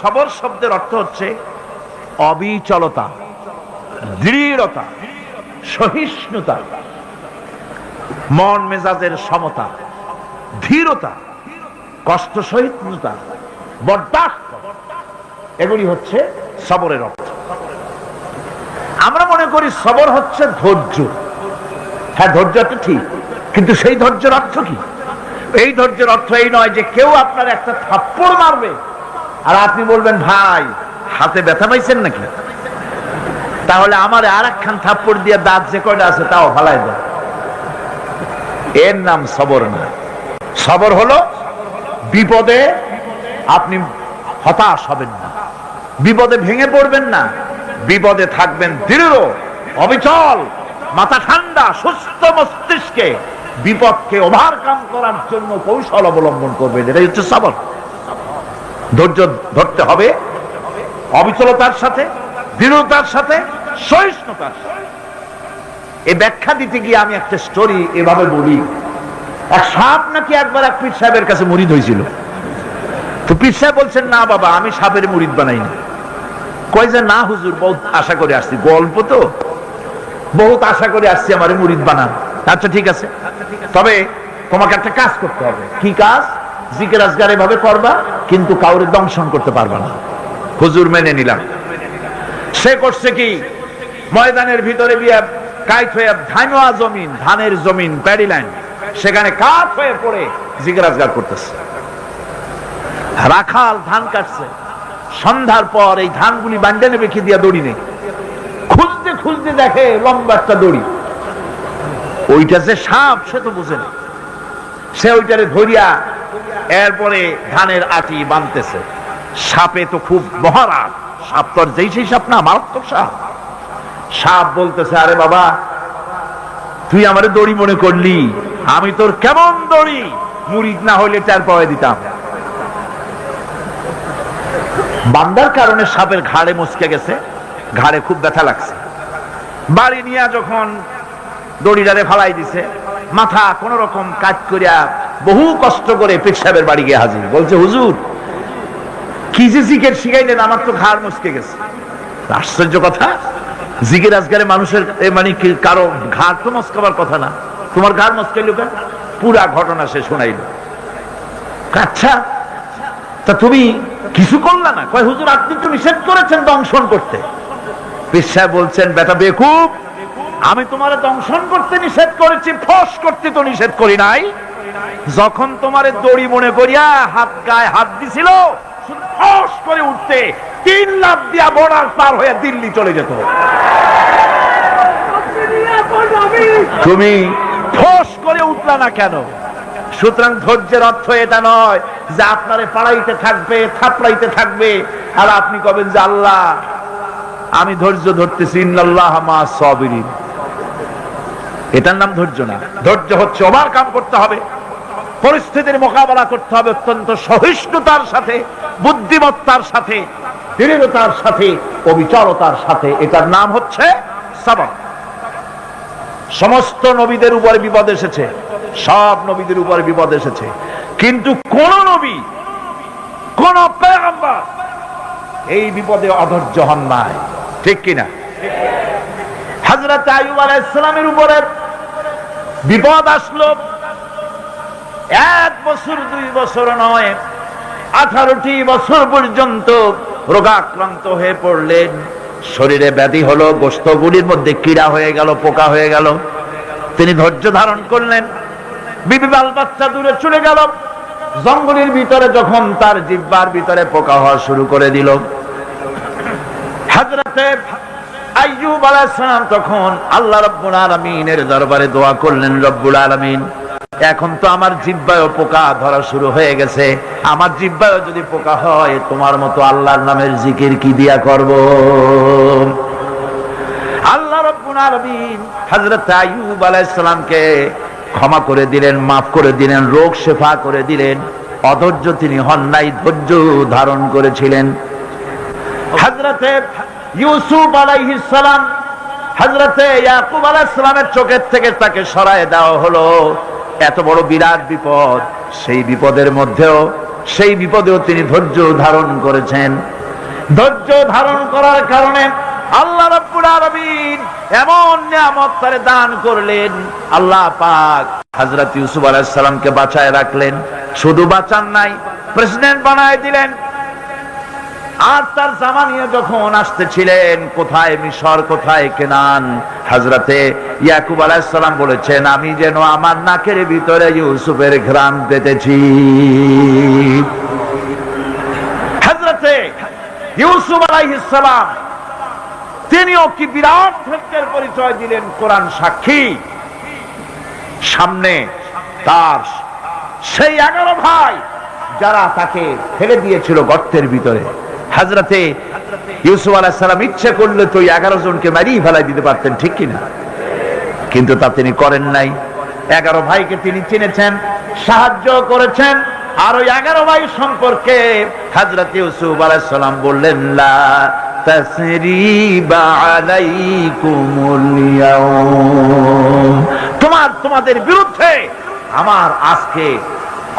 সবর শব্দের অর্থ হচ্ছে অবিচলতা, দৃঢ়তা, সহিষ্ণুতা, মন মেজাজের সমতা, ধীরতা, কষ্ট সহিষ্ণুতা, বরদাস্ত। এগুলি হচ্ছে সবরের অর্থ। আমরা মনে করি সবর হচ্ছে ধৈর্য। হ্যাঁ ধৈর্য তো ঠিক, কিন্তু সেই ধৈর্যের অর্থ কি? এই ধৈর্যের অর্থ এই নয় যে কেউ আপনার একটা থাপ্পড় মারবে আর আপনি বলবেন, ভাই, হাতে ব্যথা পাইছেন নাকি? তাহলে আমার আর একখান থাপ্পড় দিয়ে দাঁত যে কয়টা আছে তাও ফালাই দেয় এর নাম সবর না। সবর হলো বিপদে আপনি হতাশ হবেন না। বিপদে ভেঙে পড়বেন না। বিপদে থাকবেন দৃঢ়, অবিচল, মাথা ঠান্ডা, সুস্থ মস্তিষ্কে বিপদকে ওভারকাম করার জন্য কৌশল অবলম্বন করবেন। এটাই হচ্ছে সবর। ধৈর্য ধরতে হবে, অবিচলতার সাথে, দৃঢ়তার সাথে, সহিষ্ণুতার সাথে। এই ব্যাখ্যা দিতে গিয়ে আমি একটা স্টোরি এভাবে বলি। এক সাপ নাকি একবার এক পীর সাহেবের কাছে মুরিদ হয়েছিল তো পীর সাহেব বলছেন, না বাবা, আমি সাপের মুরিদ বানাই না কয় যে, না হুজুর, বহুত আশা করে আসছি। গল্প তো। বহুত আশা করে আসছি, আমার মুরিদ বানান। আচ্ছা ঠিক আছে। তবে তোমাকে একটা কাজ করতে হবে। কি কাজ? জিকের আজগার এভাবে করবা, কিন্তু কাউরে দংশন করতে পারবা না। হুজুর মেনে নিলাম। সে করছে কি? ময়দানের ভিতরে ধানের জমিন, প্যাডি লাইন, সেখানে কাঠ হয়ে পড়ে জিজ্ঞাসগার করতেছে। রাখাল ধান কাটছে। সন্ধ্যার পর এই ধানগুলি বান্ডেলে রেখে দিয়া দড়ি নেই। খুঁজতে খুঁজতে দেখে লম্বা একটা দড়ি। ওইটা যে সাপ, সে তো বুঝে না। সে ওইটারে ধরিয়া এরপরে ধানের আটি বানতেছে। সাপে তো খুব মহারাজ। সাপ তো যেই সেই সাপ না, মারাত্মক সাপ। সাপ বলতেছে, আরে বাবা, তুই আমারে দড়ি মনে করলি। আমি তোর কেমন দড়ি? মুরিদ না হইলে চার পাওয়া দিতাম। বান্দার কারণে সাপের ঘাড়ে মুসকে গেছে। ঘাড়ে খুব ব্যথা লাগছে। বাড়ি নিয়ে যখন দড়িটারে ফালাই দিছে, মাথা কোন রকম কাজ করিয়া বহু কষ্ট করে পীর সাহেবের বাড়ি গিয়ে হাজির। বলছে, হুজুর, কি যে জিকের শিখাইলেন, আমার তো ঘাড় মুসকে গেছে। আশ্চর্য কথা, জিকের আজগারে মানুষের মানে কারও ঘাড় তো মস্কাবার কথা না। তোমার ঘাড় মস্কাইল কেন? পুরা ঘটনা সে শোনাইল। আচ্ছা তা তুমি কিছু করলা না? কয়, হুজুর, আপনি তো নিষেধ করেছেন দংশন করতে। সাহেব বলছেন, বেটা বেকুব, আমি তোমার দংশন করতে নিষেধ করেছি, ফস করতে তো নিষেধ করি নাই। যখন তোমার দড়ি মনে করিয়া হাত গায়ে হাত দিছিল করে উঠতে তিন লাখ দিয়া বর্ডার পার হয়ে দিল্লি চলে যেত। তুমি ফস করে উঠলা না কেন? সুতরাং ধৈর্যের অর্থ এটা নয় যে আপনারে পাড়াইতে থাকবে, থাপড়াইতে থাকবে, আর আপনি কবেন যে আল্লাহ, আমি ধৈর্য ধরতেছি এটার নাম ধৈর্য না। ধৈর্য হচ্ছে ওভার কাম করতে হবে। পরিস্থিতির মোকাবেলা করতে হবে অত্যন্ত সহিষ্ণুতার সাথে, বুদ্ধিমত্তার সাথে, দৃঢ়তার সাথে, অবিচলতার সাথে। এটার নাম হচ্ছে সাবর। সমস্ত নবীদের উপরে বিপদ এসেছে, সব নবীদের উপরে বিপদ এসেছে। কিন্তু কোন নবী, কোন এই বিপদে অধৈর্য হন নাই। ঠিক কিনা? হজরত আয়ুব আলাইসালামের উপরে বিপদ আসলো। এক বছর, দুই বছর নয়, আঠারোটি বছর পর্যন্ত রোগাক্রান্ত হয়ে পড়লেন। শরীরে ব্যাধি হলো গোস্তগুলির মধ্যে কীড়া হয়ে গেল, পোকা হয়ে গেল। তিনি ধৈর্য ধারণ করলেন। বিবি বাল বাচ্চা দূরে চলে গেল। জঙ্গলের ভিতরে যখন তার জিব্বার ভিতরে পোকা হওয়া শুরু করে দিল। হাজরাতে তখন আল্লাহ রাব্বুল আলামিনের দরবারে দোয়া করলেন, রব্বুল আলামিন এখন তো আমার জিব্বায় পোকা ধরা শুরু হয়ে গেছে। আমার জিব্বায় যদি পোকা হয়, তোমার মতো আল্লাহর নামের জিকির কি দিয়া করব? আল্লাহ রাব্বুল আলামিন হযরত ক্ষমা করে দিলেন, মাফ করে দিলেন, রোগ শেফা করে দিলেন, অধৈর্য তিনি হন নাই, ধৈর্য ধারণ করেছিলেন। হযরতে ইউসুফ আলাইহিস সালাম ইয়াকুব আলাইহিস সালামের চোখের থেকে তাকে সরায় দেওয়া হলো। এত বড় বিরাট বিপদ। সেই বিপদের মধ্যেও, সেই বিপদেও তিনি ধৈর্য ধারণ করেছেন। ধৈর্য ধারণ করার কারণে আল্লাহ রব্বুল আলামিন এমন নিয়ামত তারে দান করলেন। আল্লাহ পাক হযরত ইউসুফ আলাইহিস সালামকে বাঁচায় রাখলেন। শুধু বাঁচান নাই, প্রেসিডেন্ট বানায় দিলেন। আর তার জামা নিয়ে যখন আসতেছিলেন, কোথায় মিশর, কোথায় কেনান? হাজরাতে ইয়াকুব আলাইসালাম বলেছেন, আমি যেন আমার নাকের ভিতরে ইউসুফের ঘ্রাণ পেতেছি। হাজরাতে ইউসুফ আলাইহিসসালাম তিনিও কি বিরাট ধৈর্যের পরিচয় দিলেন কোরআন সাক্ষী? সামনে তার সেই এগারো ভাই, যারা তাকে ফেলে দিয়েছিল গর্তের ভিতরে। হাজরাতে ইউসুফ আলাহিসাল্লাম ইচ্ছে করলে তো এগারো জনকে মারিয়ে ফেলাই দিতে পারতেন, ঠিক কিনা কিন্তু তা তিনি করেন নাই। এগারো ভাইকে তিনি চিনেছেন, সাহায্য করেছেন, আর ওই এগারো ভাই সম্পর্কে হাজরত ইউসুফ আলাইসাল্লাম বললেন, লা তোমার, তোমাদের বিরুদ্ধে আমার আজকে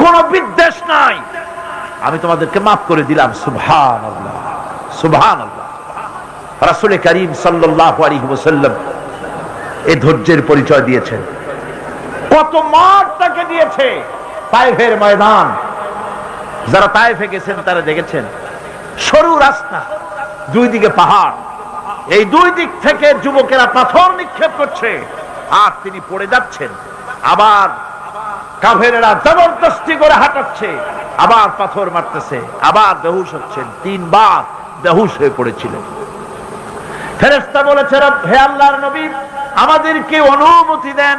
কোনো বিদ্বেষ নাই। আমি তোমাদেরকে মাফ করে দিলাম সুবহান আল্লাহ সুবহান আল্লাহ রাসুল করিম সাল্লাহ এই ধৈর্যের পরিচয় দিয়েছেন। কত মাঠ তাকে দিয়েছে তাইফের ময়দান। যারা তাইফে গেছেন, তারা দেখেছেন, সরু রাস্তা, দুই দিকে পাহাড়। এই দুই দিক থেকে যুবকেরা পাথর নিক্ষেপ করছে, আর তিনি পড়ে যাচ্ছেন। আবার কাফেরেরা জবরদস্তি করে হাঁটাচ্ছে। আবার পাথর মারতেছে, আবার বেহুশ হচ্ছেন। তিনবার বেহুশ হয়ে পড়েছিলেন। ফেরেস্তা বলেছে হে আল্লাহর নবী, আমাদেরকে অনুমতি দেন,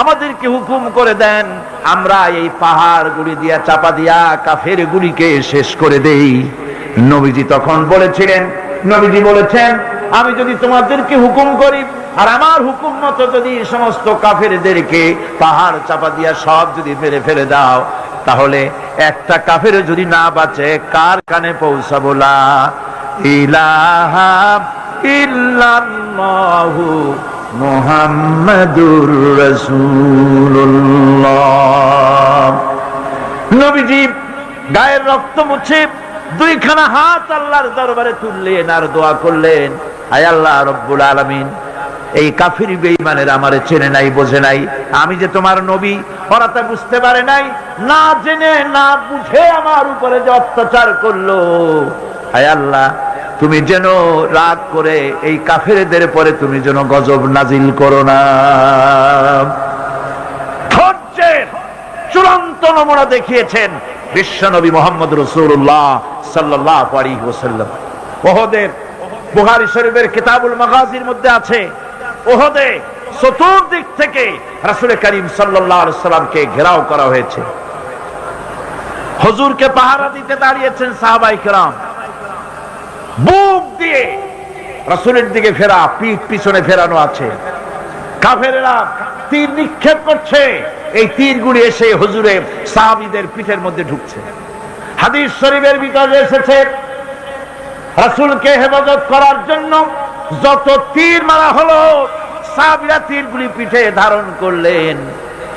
আমাদেরকে হুকুম করে দেন, আমরা এই পাহাড় গুলি দিয়া, চাপা দিয়া, কাফের গুলিকে শেষ করে দেই। নবীজি তখন বলেছিলেন, নবীজি বলেছেন, আমি যদি তোমাদেরকে হুকুম করি, আর আমার হুকুম মতো যদি সমস্ত কাফেরদেরকে পাহাড় চাপা দিয়া সব যদি মেরে ফেলে দাও, তাহলে একটা কাফের যদি না বাঁচে, কার কানে পৌঁছাবো? লা ইলাহা নবীজি গায়ের রক্ত মুছে দুইখানা হাত আল্লাহর দরবারে তুললেন আর দোয়া করলেন আয় আল্লাহ রব্বুল আলামিন এই কাফির বেঈমানের আমারে চেনে নাই, বোঝে নাই। আমি যে তোমার নবী, ওরা তা বুঝতে পারে নাই। না জেনে, না বুঝে আমার উপরে যে অত্যাচার করল। হায় আল্লাহ, তুমি যেন রাগ করে এই কাফেরদের পরে তুমি যেন গজব নাজিল করো না। চূড়ান্ত নমুনা দেখিয়েছেন বিশ্বনবী মোহাম্মদ রসুল্লাহ সাল্লাহ আলী ওসাল্লাম ওহদের বুহারি শরীফের কিতাবুল মাগাজির মধ্যে আছে, ওহদে চতুর্দিক থেকে রাসুল করিম সাল্লামকে ঘেরাও করা হয়েছে। হজুরকে পাহারা দিতে দাঁড়িয়েছেন সাহাবাই কেরাম। বুক দিয়ে রাসুলের দিকে ফেরা, পিঠ পিছনে ফেরানো আছে। কাফেরেরা তীর নিক্ষেপ করছে, এই তীরগুলি এসে হুজুরের সাহাবিদের পিঠের মধ্যে ঢুকছে। হাদিস শরীফের ভিতরে এসেছে রাসূলকে হেফাজত করার জন্য যত তীর মারা হলো সাহাবীরা তীরগুলি পিঠে ধারণ করলেন।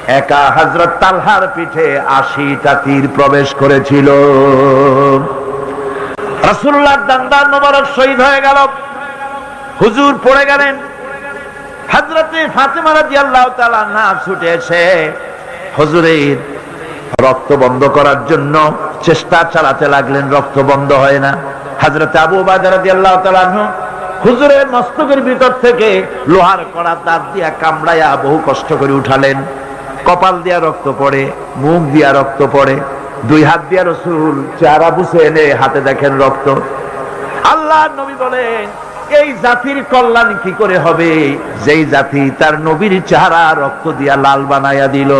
একা হযরত তালহার পিঠে আশিটা তীর প্রবেশ করেছিল। রাসূলুল্লাহ দান্দার মোবারক শহীদ হয়ে গেল। হুজুর পড়ে গেলেন। হজরতে ফাতেমা রাদিয়াল্লাহু তাআলা না ছুটে এসে হুজুরের রক্ত বন্ধ করার জন্য চেষ্টা চালাতে লাগলেন, রক্ত বন্ধ হয় না। হজরতে আবু তাআলা হুজুরের মস্তকের ভিতর থেকে লোহার কড়া দাঁত দিয়া কামড়াইয়া বহু কষ্ট করে উঠালেন। কপাল দিয়া রক্ত পড়ে, মুখ দিয়া রক্ত পড়ে, দুই হাত দিয়া রসুল চেহারা বুঝে এনে হাতে দেখেন রক্ত। আল্লাহ নবী বলেন, এই জাতির কল্যাণ কি করে হবে? যেই জাতি তার নবীর চেহারা রক্ত দিয়া লাল বানাইয়া দিল।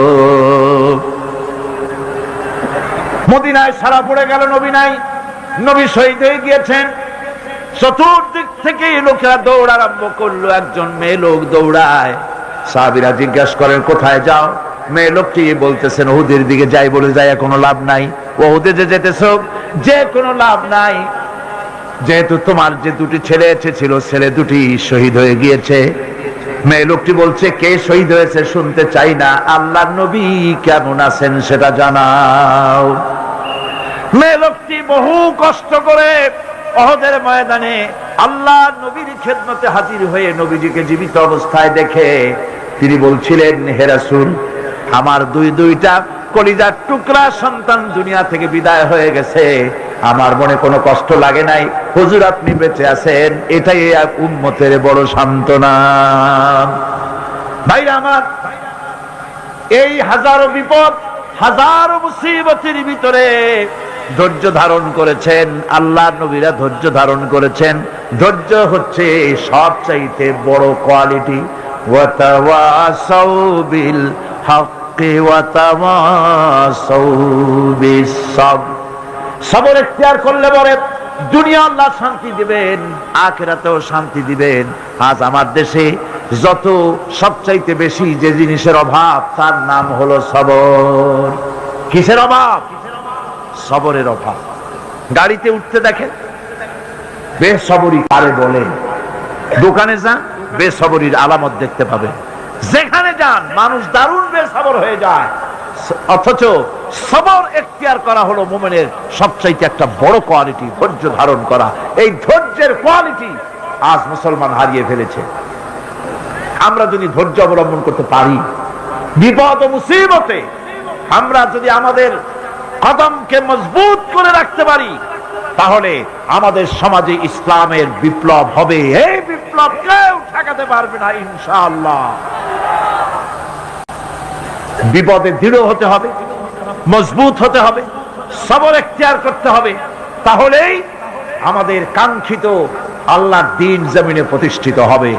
মদিনায় সারা পড়ে গেল নবী নাই। নবী শহীদ হয়ে গিয়েছেন। চতুর্দিক থেকে লোকেরা দৌড় আরম্ভ করল, একজন মেয়ে লোক দৌড়ায়। সাহাবিরা জিজ্ঞাসা করেন, কোথায় যাও? মেয়ে লোকটি বলতেছেন, ওহুদের দিকে যাই বলে যাই কোনো লাভ নাই। ওহুদে যে যেতেছ, যে কোনো লাভ নাই। যেহেতু তোমার যে দুটি ছেলে এসেছিল, ছেলে দুটি শহীদ হয়ে গিয়েছে। মেয়ে লোকটি বলছে, কে শহীদ হয়েছে শুনতে চাই না। আল্লাহ নবী কেমন আছেন সেটা জানাও। মেয়ে লোকটি বহু কষ্ট করে অহদের ময়দানে আল্লাহ নবীর খেদমতে হাজির হয়ে নবীজিকে জীবিত অবস্থায় দেখে তিনি বলছিলেন, হে রাসূল, আমার দুই দুইটা কলিজার টুকরা সন্তান দুনিয়া থেকে বিদায় হয়ে গেছে। আমার মনে কোনো কষ্ট লাগে নাই। হুজুর, আপনি বেঁচে আছেন। এটাই এক উম্মতের বড় সান্ত্বনা। ভাইরা আমার, এই হাজারো বিপদ, হাজারো মুসিবতের ভিতরে ধৈর্য ধারণ করেছেন, আল্লাহ নবীরা ধৈর্য ধারণ করেছেন। ধৈর্য হচ্ছে সবচাইতে বড় কোয়ালিটি। সবর এখতিয়ার করলে পরে দুনিয়া আল্লাহ শান্তি দিবেন, আখেরাতেও শান্তি দিবেন। আজ আমার দেশে যত সবচাইতে বেশি যে জিনিসের অভাব, তার নাম হলো সবর। কিসের অভাব? সবরের অভাব। গাড়িতে উঠতে দেখেন বেসবরি কারে বলে। দোকানে যান বেসবরির আলামত দেখতে পাবেন যেখানে যান, মানুষ দারুণ বেসবর হয়ে যায়। অথচ সবর এখতিয়ার করা হলো মোমেনের সবচাইতে একটা বড় কোয়ালিটি, ধৈর্য ধারণ করা। এই ধৈর্যের কোয়ালিটি আজ মুসলমান হারিয়ে ফেলেছে। আমরা যদি ধৈর্য অবলম্বন করতে পারি, বিপদ ও মুসিবতে আমরা যদি আমাদের কদমকে মজবুত করে রাখতে পারি, তাহলে আমাদের সমাজে ইসলামের বিপ্লব হবে। এই বিপ্লব কেউ ঠেকাতে পারবে না, ইনশাআল্লাহ। বিপদে দৃঢ় হতে হবে, মজবুত হতে হবে, সবর এখতিয়ার করতে হবে, তাহলেই আমাদের কাঙ্ক্ষিত আল্লাহর দিন জমিনে প্রতিষ্ঠিত হবে।